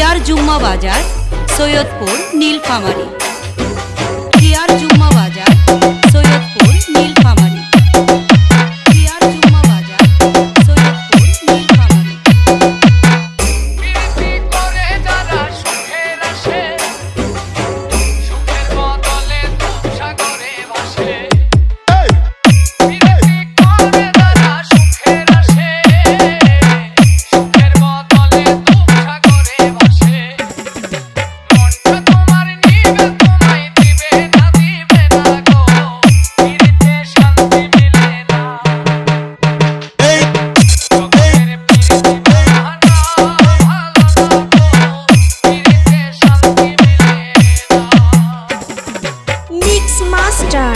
Peer জুম্মা বাজার Saidpur Nilphamari. Master.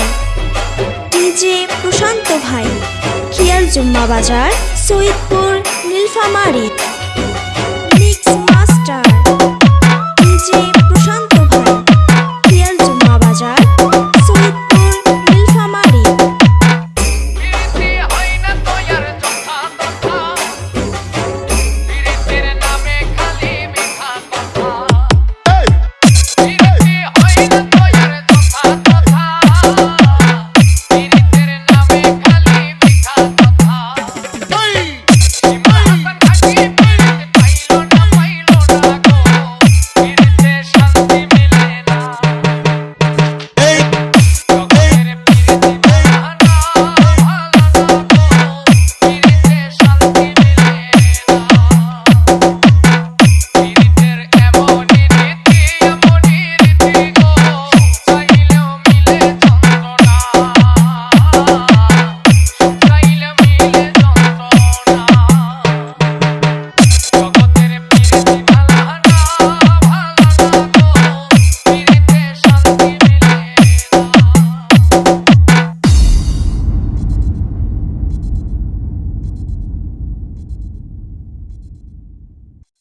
DJ Prashant ভাই খিয়াল জুম্মা বাজার সৈয়দপুর নীলফামারী।